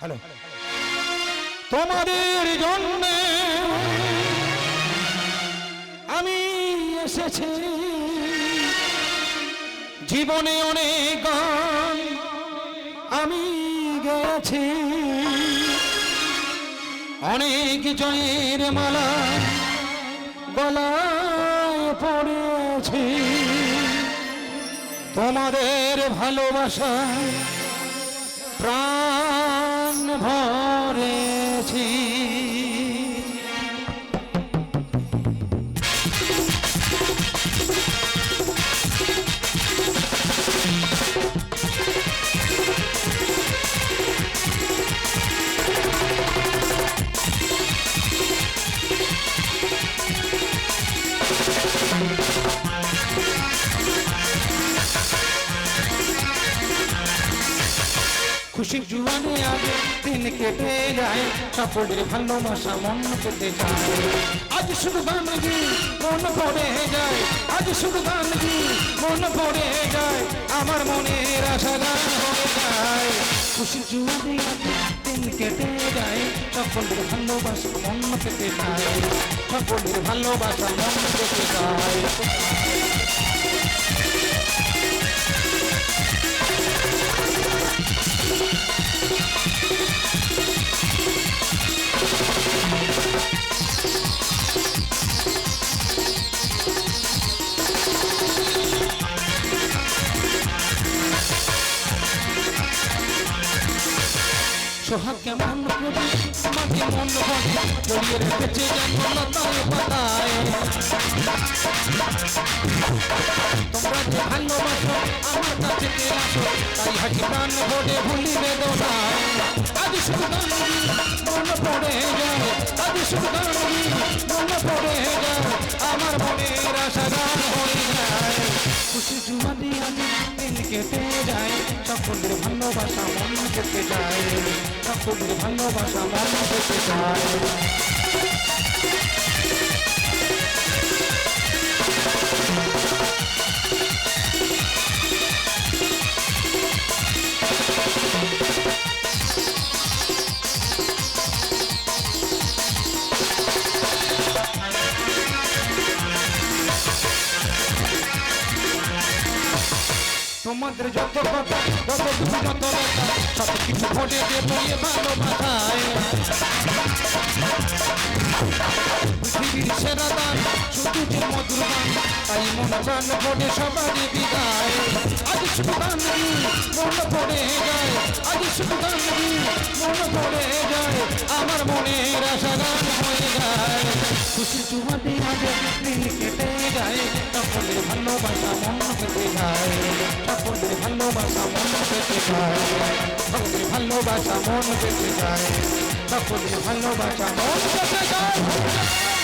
Hello. তোমাদের জন্য আমি এসেছি। জীবনে অনেক আমি গেছি অনেক জয়ের মালা গলায় পড়েছি। তোমাদের ভালোবাসা প্রাণ ভরেছি। খুশি জুয়ানে আগে দিন কেটে যায় সকলের ভালোবাসা মন পেতে যায় আজ শুধু গানজি মন পড়ে যায় আজ শুধু গানজি মন পড়ে যায় আমার মনের আশা গান হয়ে যায় খুশি জুয়ানে আগে দিন কেটে যায় সকলের ভালোবাসা মন পেতে যায় সকলের ভালোবাসা মন পেতে যায় সোহাগ কেমন করি আমাকে মন ভরে জড়িয়ে রেখেছে তোমরা যে ভালোবাসো, আমার কাছে তাই হাসি প্রাণ ভরে ভুলি বেদনায় আজ গানবি মন পড়ে যায়। আজ গানবি মন পড়ে যায়। আমার মনের আশা গান হয়ে যায়। খুশি জুয়াদি আমি দিন কেটে যায় সকলের ভালোবাসা মন কেটে যায় সকলের ভালোবাসা মন কেটে যায় তোমাদের যত কথা যত যত ব্যথা, সব কিছু ভরে দেবো এ ভালোবাসায় পৃথিবীর সেরা দান, শুধু যে মধুর গান, তাই মন প্রাণ ভরে সবারই বিদায়। আজ শুধু গান মন পড়ে যায়। আজ শুধু গান মন পড়ে যায়। আমার মনের ভালোবাসা মন কেটে যায় সকলের ভালোবাসা মন কেটে যায় সকলের ভালোবাসা মন কেটে যায় সকলের ভালোবাসা মন কেটে যায়